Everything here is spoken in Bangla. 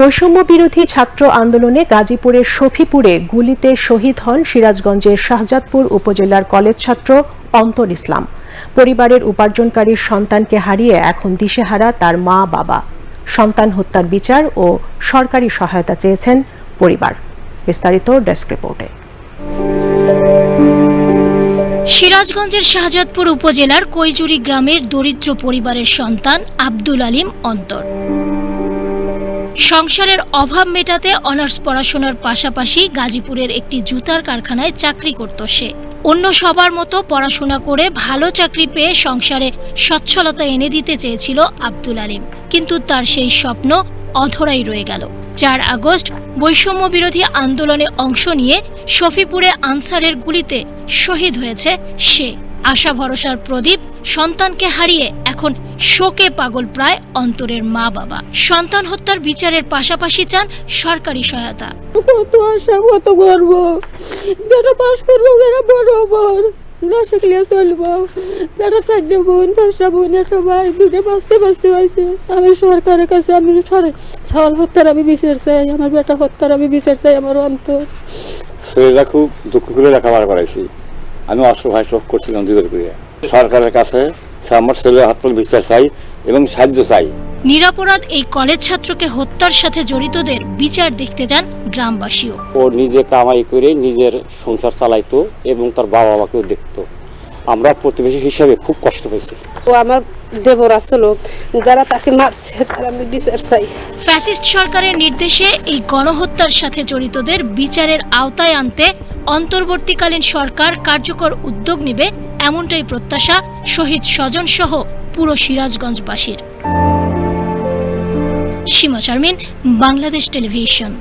বৈষম্য বিরোধী ছাত্র আন্দোলনে গাজীপুরের শফিপুরে গুলিতে শহীদ হন সিরাজগঞ্জের শাহজাদপুর উপজেলার কলেজ ছাত্র অন্তর ইসলাম। পরিবারের উপার্জনকারী সন্তানকে হারিয়ে এখন দিশেহারা তার মা, বাবা। সন্তান হত্যার বিচার ও সরকারি সহায়তা চেয়েছেন পরিবার। বিস্তারিত ডেস্ক রিপোর্টে। সিরাজগঞ্জের শাহজাদপুর উপজেলার কৈজুরি গ্রামের দরিদ্র পরিবারের সন্তান আব্দুল আলিম অন্তর। সংসারের অভাব মেটাতে অনার্স পড়াশোনার পাশাপাশি গাজীপুরের একটি জুতার কারখানায় চাকরি করত সে। অন্য সবার মতো পড়াশোনা করে ভালো চাকরি পেয়ে সংসারে সচ্ছলতা এনে দিতে চেয়েছিল আব্দুল আলিম। কিন্তু তার সেই স্বপ্ন অধরাই রয়ে গেল। চার আগস্ট বৈষম্য বিরোধী আন্দোলনে অংশ নিয়ে শফিপুরে আনসারের গুলিতে শহীদ হয়েছে সে। আশা ভরসার প্রদীপ সন্তানকে হারিয়ে এখন শোকে পাগল প্রায় অন্তরের মা বাবা। সন্তান হত্যার বিচারের পাশাপাশি চান সরকারি সহায়তা। কত আশা কত গর্ব বেটা পাস করব বেটা বড় বোন দশে ক্লাস চলবো। বেটা চারটে বোন পাঁচটা বোন একটা ভাই দুটো বাঁচতে বাঁচতে হয়েছে। আমি সরকারের কাছে আমি সল হত্যার আমি বিচার চাই। আমার বেটা হত্যার আমি বিচার চাই আমার অন্তর। ছেলেরা খুব দুঃখ করে লেখাপড়া করাইছি। আমি অসহায় শোক করছিলাম দুবার করে সরকারের কাছে আমার ছেলে হাতল বিচার চাই এবং সাহায্য চাই। নিরাপরাধ এই কলেজ ছাত্রকে হত্যার সাথে জড়িতদের বিচার দেখতে যান গ্রামবাসীও। ও নিজে কামাই করে নিজের সংসার চালাইতো এবং তার বাবা মাকেও দেখতো। আমরা প্রতিবেশী হিসাবে খুব কষ্ট পেয়েছি। ও আমার দেবর আসলো যারা তাকে মারছে তার আমি বিচার চাই। ফ্যাসিস্ট সরকারের নির্দেশে এই গণহত্যার সাথে জড়িতদের বিচারের আওতায় আনতে অন্তর্বর্তীকালীন সরকার কার্যকর উদ্যোগ নেবে এমনটাই প্রত্যাশা শহীদ স্বজন সহ পুরো সিরাজগঞ্জবাসীর। সীমা শারমিন বাংলাদেশ টেলিভিশন।